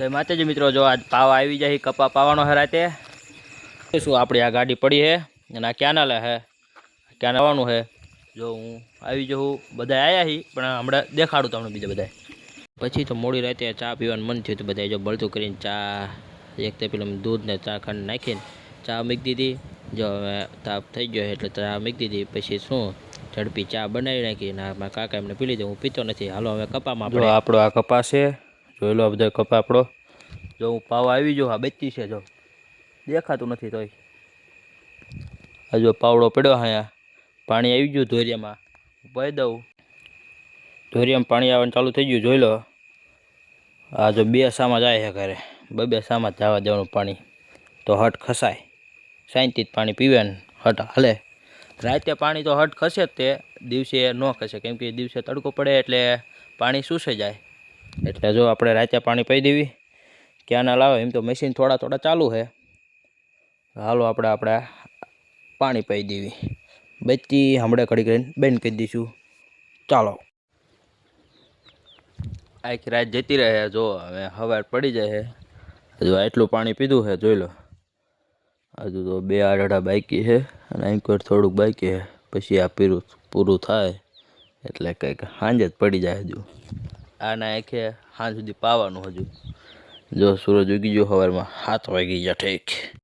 તો માતાજી મિત્રો જો આજ પાવા આવી જાય કપા પાવાનો હે રાતે. શું આપણી આ ગાડી પડી હે? અને આ કેનાલ હે? ક્યાં આવવાનું હે? જો હું આવી જાઉં બધા આવ્યા હી પણ હમણાં દેખાડું તમને બીજા બધા પછી તો મોડી રાતે ચા પીવાનું મન થયું હતું બધા જો બળતું કરીને ચા એક તે પેલું દૂધ ને ચા ખાંડ નાખીને ચા મૂકી દીધી. જો હવે તાપ થઈ ગયો એટલે ચા મૂકી દીધી. પછી શું? ઝડપી ચા બનાવી નાખી ને મારા કાકા એમને પી લીધું હું પીતો નથી. હાલો હવે કપામાં આપણો આ કપા છે. જોઈ લો બધો કપા આપણો. જો હું પાવા આવી જો આ બેચી છે જો. દેખાતું નથી તોય. આ જો પાવડો પડ્યો અહીંયા. પાણી આવી ગયું ધોરિયામાં. પાઈ દઉં. ધોરિયામાં પાણી આવવાનું ચાલુ થઈ ગયું, જોઈ લો. આ જો બે સામાં જાય છે ઘરે. બે બે સામાં જવા દેવાનું પાણી. તો હટ ખસાય. શાંતિથી જ પાણી પીવે ને હટ હાલે. રાતે પાણી તો હટ ખસે જ તે. દિવસે ન ખસે, કેમ કે દિવસે તડકો પડે એટલે પાણી સૂસે જાય. એટલે જો આપણે રાતે પાણી પાઈ દેવી ક્યાં ના લાવે એમ તો મશીન થોડા થોડા ચાલુ છે. હાલો આપણે આપણે પાણી પાઈ દેવી. બચી હમણાં ઘડી કરીને બંધ કરી દઈશું. ચાલો. આખી રાત જતી રહે જો હવે હવાર પડી જાય હજુ આટલું પાણી પીધું છે, જોઈ લો. હજુ તો બે અઢા બાકી છે અને અહીં થોડુંક બાકી છે. પછી આ પીરું પૂરું થાય, એટલે કંઈક સાંજે જ પડી જાય હજુ. આના આંખે સાંજ સુધી પાવાનું હજુ. જો સૂરજ ઉગી ગયો સવારમાં સાત વાગી ગયા ઠીક.